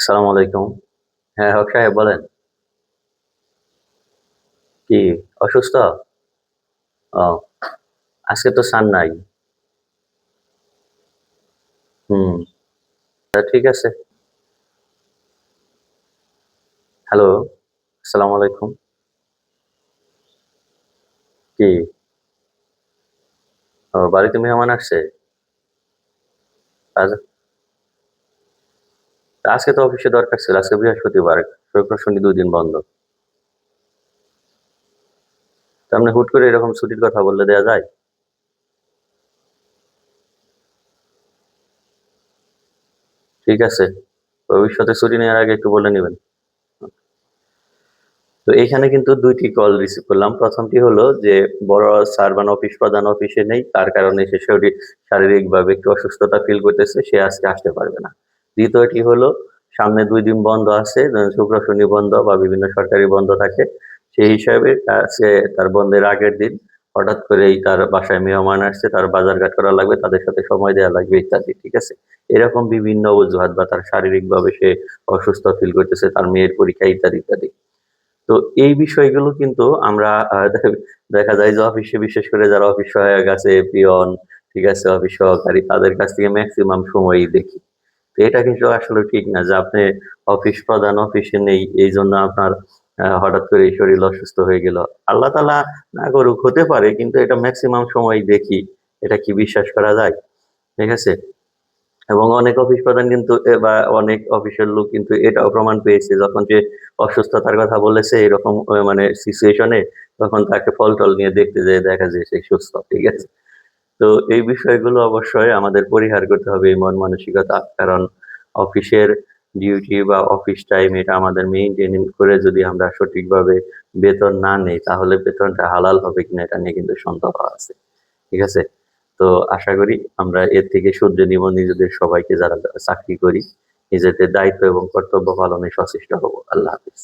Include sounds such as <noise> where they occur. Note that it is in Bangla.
আসসালামু আলাইকুম। হ্যাঁ হক সাহেব, বলেন। কি, অসুস্থ? ও, আজকে তো সান নাই। হুম ঠিক আছে। হ্যালো, আসসালামু আলাইকুম। কি? ও, বাড়িতে মেহমান আসছে? আজ আজকে তো অফিসে দরকার ছিল, আজকে বৃহস্পতিবার শুক্র শনি দুই দিন বন্ধ। আপনি হুট করে এরকম ছুটির কথা বললে দেয়া যায়? ঠিক আছে, ভবিষ্যতে ছুটি নেওয়ার আগে একটু বলে নেবেন। তো এখানে কিন্তু দুইটি কল রিসিভ করলাম। প্রথমটি হলো যে, বড় সার্বান অফিস প্রধান অফিসে নেই, তার কারণে সে শরীর, শারীরিকভাবে একটু অসুস্থতা ফিল করতেছে, সে আজকে আসতে পারবে না। দ্বিতীয়টি হলো, সামনে দুই দিন বন্ধ আছে শুক্র শনি বন্ধ বা বিভিন্ন সরকারি বন্ধ থাকে। সেই হিসাবে সে তার বন্ধের আগের দিন হঠাৎ করেই তার বাসায় মেহমান আসছে, তার বাজারঘাট করা লাগবে, তাদের সাথে সময় দেওয়া লাগবে, ইত্যাদি, ঠিক আছে? এরকম বিভিন্ন অজুহাত বা তার শারীরিকভাবে সে অসুস্থ ফিল করতেছে, তার মেয়ের পরীক্ষা, ইত্যাদি ইত্যাদি। তো এই বিষয়গুলো কিন্তু আমরা <laughs> দেখা যায় যে অফিসে, বিশেষ করে যারা অফিস সহায়ক আছে, পিয়ন, ঠিক আছে, অফিস সহকারী, তাদের কাছ থেকে ম্যাক্সিমাম সময়ই দেখি। এটা কিন্তু আসলে ঠিক না যে আপনি অফিস প্রধান অফিসে নেই এই জন্য আপনার হঠাৎ করে শরীর অসুস্থ হয়ে গেল। আল্লাহ তালা না করুক, হতে পারে, কিন্তু এটা ম্যাক্সিমাম সময় দেখি, এটা কি বিশ্বাস করা যায়? ঠিক আছে? এবং অনেক অফিস প্রধান কিন্তু বা অনেক অফিসের লোক কিন্তু এটাও প্রমাণ পেয়েছে, যখন যে অসুস্থতার কথা বলেছে, এরকম মানে সিচুয়েশনে তখন তাকে ফল টল নিয়ে দেখতে যেয়ে দেখা যায় সে সুস্থ, ঠিক আছে? তো এই বিষয়গুলো অবশ্যই আমাদের পরিহার করতে হবে এই মন মানসিকতা, কারণ অফিসের ডিউটি বা অফিস টাইম এটা আমাদের মেইনটেইন করে যদি আমরা সঠিকভাবে বেতন না নেই, তাহলে বেতনটা হালাল হবে কিনা এটা নিয়ে কিন্তু সন্দেহ আছে, ঠিক আছে? তো আশা করি আমরা এর থেকে সূর্য নিব, নিজেদের সবাইকে যারা চাকরি করি, নিজেদের দায়িত্ব এবং কর্তব্য পালনে সচেষ্ট হব। আল্লাহ হাফিজ।